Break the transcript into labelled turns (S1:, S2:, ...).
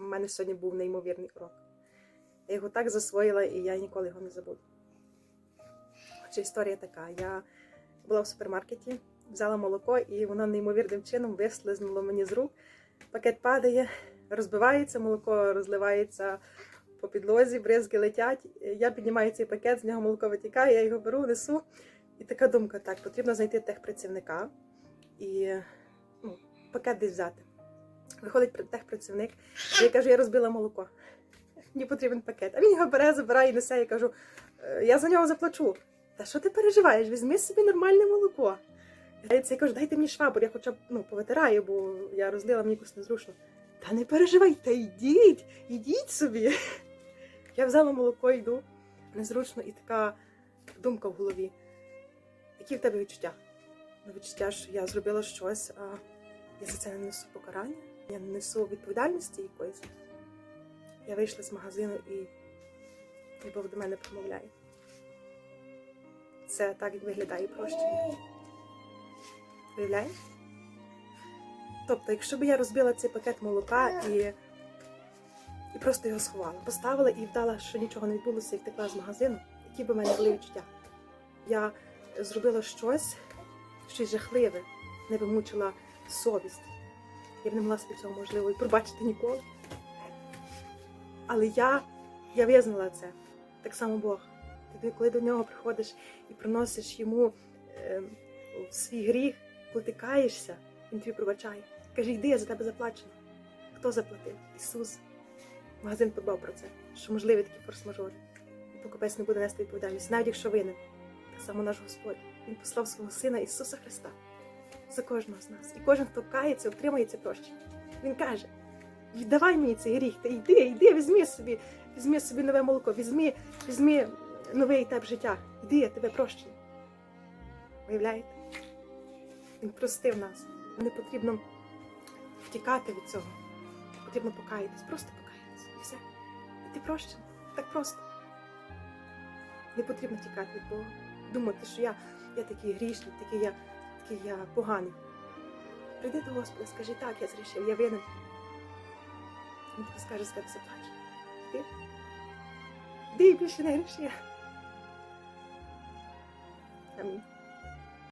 S1: У мене сьогодні був неймовірний урок. Я його так засвоїла, і я ніколи його не забуду. Отже, історія така. Я була в супермаркеті, взяла молоко, і воно неймовірним чином вислизнуло мені з рук. Пакет падає, розбивається, молоко розливається по підлозі, бризки летять. Я піднімаю цей пакет, з нього молоко витікає, я його беру, несу. І така думка: так, потрібно знайти техпрацівника і ну, пакет десь взяти. Виходить техпрацівник, і я кажу, я розбила молоко. Мені потрібен пакет. А він його бере, забирає і несе. Я кажу, «Е, я за нього заплачу. Та що ти переживаєш? Візьми собі нормальне молоко. Я кажу, дайте мені швабр, я хоча б ну, повитираю, бо я розлила мені якось незручно. Та не переживай, та йдіть, йдіть собі. Я взяла молоко, йду незручно, і така думка в голові. Які в тебе відчуття? Ну, відчуття, що я зробила щось, а я за це не несу покарання, я не несу відповідальності якоїсь. Я вийшла з магазину і, Бог до мене промовляє. Це так виглядає прощення. Виявляєш? Тобто, якщо б я розбила цей пакет молока і, і просто його сховала, поставила і вдала, що нічого не відбулося, і втекла з магазину, які б у мене були відчуття. Я зробила щось, щось жахливе, не би мучила совість. Я б не могла собі цього можливо і пробачити ніколи. Але я, я визнала це. Так само Бог. Ти коли до нього приходиш і приносиш йому е, свій гріх, коли ти каєшся, він тобі пробачає. Каже, йди, я за тебе заплачено. Хто заплатив? Ісус. Магазин подбав про це, що можливі такі форс-мажори. І покупець не буде нести відповідальність, навіть якщо винен. Так само наш Господь. Він послав свого Сина Ісуса Христа за кожного з нас. І кожен, хто кається, отримає це прощення. Він каже: віддавай мені цей гріх, та йди, йди, візьми собі, візьми собі нове молоко, візьми, візьми новий етап життя. Йди, я тебе прощаю. Виявляєте? Він простив нас. Не потрібно втікати від цього. Потрібно покаятись, просто покаятись. І все. І ти прощений. Так просто. Не потрібно тікати від Бога. Думати, що я, я такий грішний, такий я, такий я поганий. Прийди до Господа, скажи, так, я зрішив, я винен. Він тобі скаже, з тебе заплаче. Ти? Ти більше не гріши. Амінь.